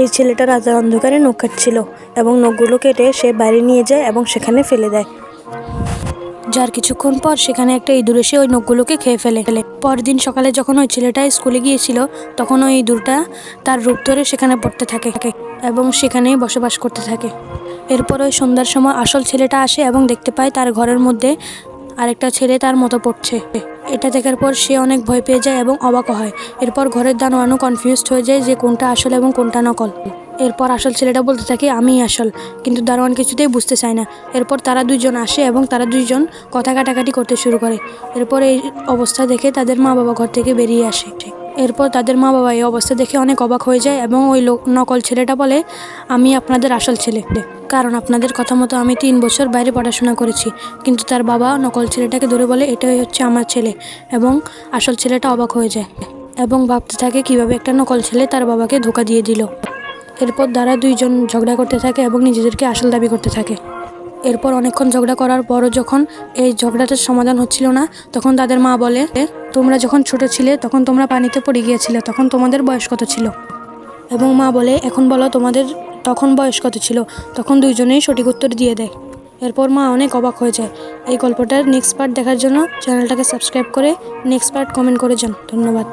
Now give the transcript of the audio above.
এই ছেলেটা রাজার অন্ধকারে নখ কাটছিল এবং নখগুলো কেটে সে বাইরে নিয়ে যায় এবং সেখানে ফেলে দেয়। যার কিছুক্ষণ পর সেখানে একটা ইঁদুর এসে ওই নখগুলোকে খেয়ে ফেলে। ফেলে পরদিন সকালে যখন ওই ছেলেটা স্কুলে গিয়েছিল, তখন ওই ইঁদুরটা তার রূপ ধরে সেখানে পড়তে থাকে এবং সেখানেই বসবাস করতে থাকে। এরপর ওই সন্ধ্যার সময় আসল ছেলেটা আসে এবং দেখতে পায় তার ঘরের মধ্যে আরেকটা ছেলে তার মতো পড়ছে। এটা দেখার পর সে অনেক ভয় পেয়ে যায় এবং অবাক হয়। এরপর ঘরের দানোয়ানো কনফিউজড হয়ে যায় যে কোনটা আসল এবং কোনটা নকল। এরপর আসল ছেলেটা বলতে থাকে আমি আসল। কিন্তু দারোয়ান কিছুতেই বুঝতে চায় না। এরপর তারা দুইজন আসে এবং তারা দুইজন কথা কাটাকাটি করতে শুরু করে। এরপর এই অবস্থা দেখে তাদের মা বাবা ঘর থেকে বেরিয়ে আসে। এরপর তাদের মা বাবা এই অবস্থা দেখে অনেক অবাক হয়ে যায় এবং ওই লোক নকল ছেলেটা বলে, আমি আপনাদের আসল ছেলে। কারণ আপনাদের কথা মতো আমি তিন বছর বাইরে পড়াশোনা করেছি, কিন্তু তার বাবা নকল ছেলেটাকে ধরে বলে, এটাই হচ্ছে আমার ছেলে। এবং আসল ছেলেটা অবাক হয়ে যায় এবং ভাবতে থাকে কীভাবে একটা নকল ছেলে তার বাবাকে ধোকা দিয়ে দিল। এরপর তারা দুইজন ঝগড়া করতে থাকে এবং নিজেদেরকে আসল দাবি করতে থাকে। এরপর অনেকক্ষণ ঝগড়া করার পরও যখন এই ঝগড়াটার সমাধান হচ্ছিল না, তখন তাদের মা বলে, তোমরা যখন ছোট ছিলে, তখন তোমরা পানিতে পড়ে গিয়েছিলে, তখন তোমাদের বয়স কত ছিল? এবং মা বলে, এখন বলো তোমাদের তখন বয়স কত ছিল? তখন দুইজনেই সঠিক উত্তর দিয়ে দেয়। এরপর মা অনেক অবাক হয়ে যায়। এই গল্পটার নেক্সট পার্ট দেখার জন্য চ্যানেলটাকে সাবস্ক্রাইব করে নেক্সট পার্ট কমেন্ট করে যান। ধন্যবাদ।